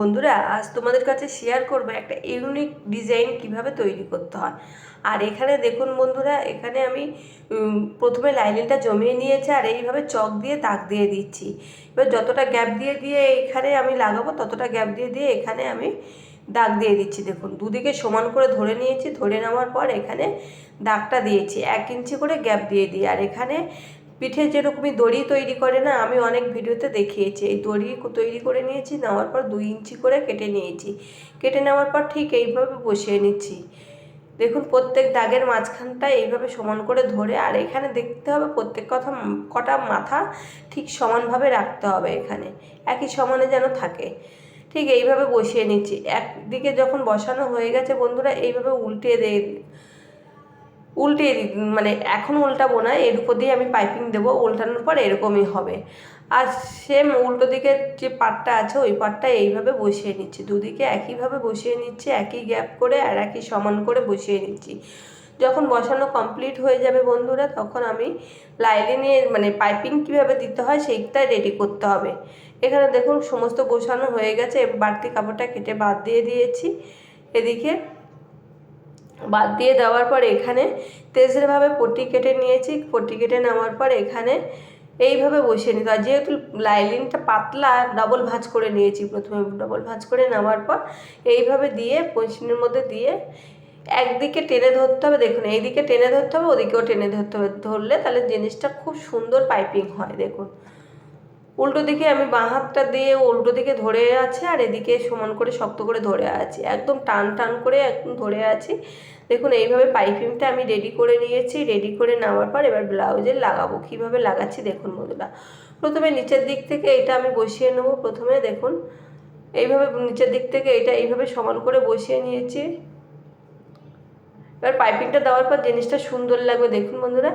বন্ধুরা, আজ তোমাদের কাছে শেয়ার করব একটা ইউনিক ডিজাইন কীভাবে তৈরি করতে হয়। আর এখানে দেখুন বন্ধুরা, এখানে আমি প্রথমে লাইনিংটা জমিয়ে নিয়েছি আর এইভাবে চক দিয়ে দাগ দিয়ে দিচ্ছি। এবার যতটা গ্যাপ দিয়ে দিয়ে এখানে আমি লাগাবো, ততটা গ্যাপ দিয়ে দিয়ে এখানে আমি দাগ দিয়ে দিচ্ছি। দেখুন, দুদিকে সমান করে ধরে নিয়েছি, ধরে নেওয়ার পর এখানে দাগটা দিয়েছি, এক ইঞ্চি করে গ্যাপ দিয়ে দিই। আর এখানে পিঠে যেরকমই দড়ি তৈরি করে না, আমি অনেক ভিডিওতে দেখিয়েছি। এই দড়ি তৈরি করে নিয়েছি, নেওয়ার পর দুই ইঞ্চি করে কেটে নিয়েছি। কেটে নেওয়ার পর ঠিক এইভাবে বসিয়ে নিচ্ছি। দেখুন, প্রত্যেক দাগের মাঝখানটা এইভাবে সমান করে ধরে, আর এখানে দেখতে হবে প্রত্যেক কথা, কটা মাথা ঠিক সমানভাবে রাখতে হবে এখানে। একই সমানে যেন থাকে। ঠিক এইভাবে বসিয়ে নিচ্ছি। একদিকে যখন বসানো হয়ে গেছে, বন্ধুরা, এইভাবে উল্টে দিয়ে উল্টিয়ে দি মানে এখন উল্টাবো না, এর উপর দিয়ে আমি পাইপিং দেবো, উল্টানোর পর এরকমই হবে। আর সেম উল্টো দিকের যে পাটটা আছে, ওই পাটটা এইভাবে বসিয়ে নিচ্ছি। দুদিকে একইভাবে বসিয়ে নিচ্ছি, একই গ্যাপ করে আর একই সমান করে বসিয়ে নিচ্ছি। যখন বসানো কমপ্লিট হয়ে যাবে বন্ধুরা, তখন আমি লাইলিনের মানে পাইপিং কীভাবে দিতে হয় সেইটা রেডি করতে হবে। এখানে দেখুন, সমস্ত বসানো হয়ে গেছে বাড়তি কাপড়টা কেটে বাদ দিয়ে দিয়েছি। এদিকে বাদ দিয়ে দেওয়ার পর এখানে তেজেরভাবে পট্টি কেটে নিয়েছি। পট্টি কেটে নেওয়ার পর এখানে এইভাবে বসিয়ে নিতে হয়। যেহেতু লাইলিনটা পাতলা ডবল ভাঁজ করে নিয়েছি প্রথমে। ডবল ভাঁজ করে নেওয়ার পর এইভাবে দিয়ে মেশিনের মধ্যে দিয়ে একদিকে টেনে ধরতে হবে। দেখুন, এইদিকে টেনে ধরতে হবে, ওদিকেও টেনে ধরতে হবে। ধরলে তাহলে জিনিসটা খুব সুন্দর পাইপিং হয়, দেখুন। উল্টো দিকে আমি বাঁ হাতটা দিয়ে উল্টো দিকে ধরে আছে আর এদিকে সমান করে শক্ত করে ধরে আছি। একদম টান টান করে একদম ধরে আছি। দেখুন, এইভাবে পাইপিংটা আমি রেডি করে নিয়েছি। রেডি করে নেওয়ার পর এবার ব্লাউজে লাগাবো। কীভাবে লাগাচ্ছি দেখুন বন্ধুরা। প্রথমে নিচের দিক থেকে এটা আমি বসিয়ে নেব। প্রথমে দেখুন, এইভাবে নিচের দিক থেকে এটা এইভাবে সমান করে বসিয়ে নিয়েছি। এবার পাইপিংটা দেওয়ার পর জিনিসটা সুন্দর লাগবে। দেখুন বন্ধুরা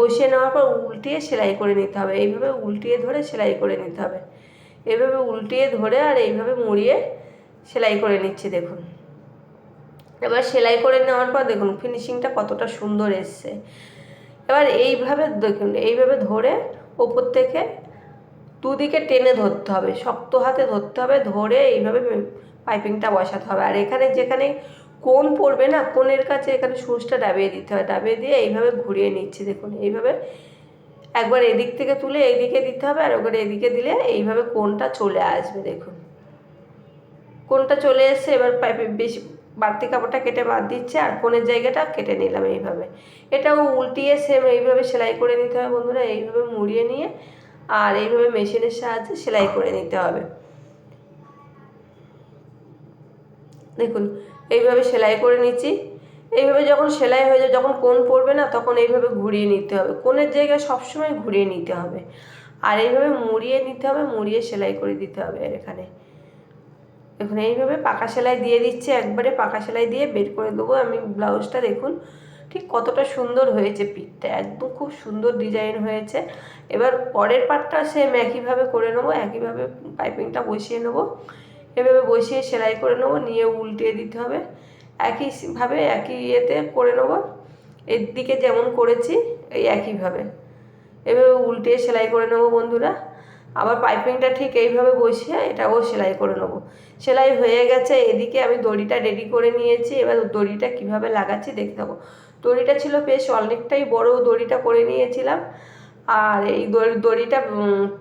বসিয়ে নেওয়ার পর উল্টিয়ে সেলাই করে নিতে হবে। এইভাবে উল্টিয়ে ধরে সেলাই করে নিতে হবে। এইভাবে উল্টিয়ে ধরে আর এইভাবে মুড়িয়ে সেলাই করে নিচ্ছি, দেখুন। এবার সেলাই করে নেওয়ার পর দেখুন ফিনিশিংটা কতটা সুন্দর এসছে। এবার এইভাবে দেখুন, এইভাবে ধরে ওপর থেকে দুদিকে টেনে ধরতে হবে, শক্ত হাতে ধরতে হবে, ধরে এইভাবে পাইপিংটা বসাতে হবে। আর এখানে যেখানে কোন পড়বে না, কোণের কাছে এখানে সুঁচটা ডাবিয়ে দিতে হয়, ডাবিয়ে দিয়ে এইভাবে ঘুরিয়ে নিচ্ছি, দেখুন, এইভাবে একবার এদিক থেকে তুলে এইদিকে দিতে হবে আর একবার এদিকে দিলে এইভাবে কোনটা চলে আসবে, দেখুন। কোনটা চলে এসছে এবার পাইপে বেশি বাড়তি কাপড়টা কেটে বাদ দিচ্ছে আর কোণের জায়গাটা কেটে নিলাম এইভাবে। এটাও উল্টিয়ে সেম এইভাবে সেলাই করে নিতে হবে বন্ধুরা, এইভাবে মুড়িয়ে নিয়ে আর এইভাবে মেশিনের সাহায্যে সেলাই করে নিতে হবে। দেখুন, এইভাবে সেলাই করে নিচ্ছি। এইভাবে যখন সেলাই হয়ে যায়, যখন কোন পড়বে না, তখন এইভাবে ঘুরিয়ে নিতে হবে। কোণের জায়গায় সবসময় ঘুরিয়ে নিতে হবে। আর এইভাবে মুড়িয়ে নিতে হবে, মুড়িয়ে সেলাই করে দিতে হবে আর এখানে। দেখুন, এইভাবে পাকা সেলাই দিয়ে দিচ্ছে। একবারে পাকা সেলাই দিয়ে বের করে দেবো। আমি ব্লাউজটা দেখুন, ঠিক কতটা সুন্দর হয়েছে পিঠটা। একদম খুব সুন্দর ডিজাইন হয়েছে। এবার পরের পাটটা সেম একইভাবে করে নেব, একইভাবে পাইপিংটা বসিয়ে নেব। এভাবে বসিয়ে সেলাই করে নেব, নিয়ে উল্টিয়ে দিতে হবে। একইভাবে একই ইয়েতে করে নেব। এর দিকে যেমন করেছি, এই একইভাবে এভাবে উল্টিয়ে সেলাই করে নেব বন্ধুরা। আবার পাইপিংটা ঠিক এইভাবে বসিয়ে এটাও সেলাই করে নেব। সেলাই হয়ে গেছে, এদিকে আমি দড়িটা রেডি করে নিয়েছি। এবার দড়িটা কীভাবে লাগাচ্ছি দেখতে পাবো। দড়িটা ছিল বেশ অনেকটাই বড় দড়িটা করে নিয়েছিলাম। আর এই দড়ি, দড়িটা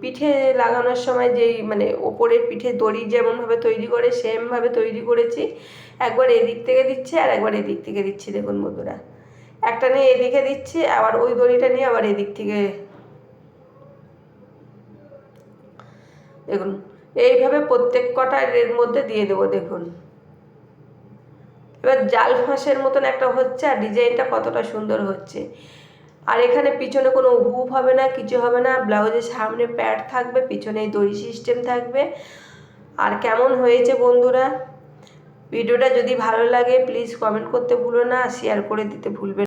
পিঠে লাগানোর সময় যেই মানে ওপরের পিঠে দড়ি যেমনভাবে তৈরি করে, সেমভাবে তৈরি করেছি। একবার এদিক থেকে দিচ্ছি আর একবার এদিক থেকে দিচ্ছি, দেখুন বন্ধুরা। একটা নিয়ে এদিকে দিচ্ছি, আবার ওই দড়িটা নিয়ে আবার এদিক থেকে দেখুন, এইভাবে প্রত্যেক কটা এর মধ্যে দিয়ে দেবো, দেখুন। এবার জাল ফাঁসের মতন একটা হচ্ছে আর ডিজাইনটা কতটা সুন্দর হচ্ছে। আর এখানে পিছনে কোনো হুপ হবে না, কিছু হবে না, ব্লাউজের সামনে প্যাড থাকবে, পিছনে দড়ি সিস্টেম থাকবে। আর কেমন হয়েছে বন্ধুরা? ভিডিওটা যদি ভালো লাগে প্লিজ কমেন্ট করতে ভুলো না শেয়ার করে দিতে ভুলবেন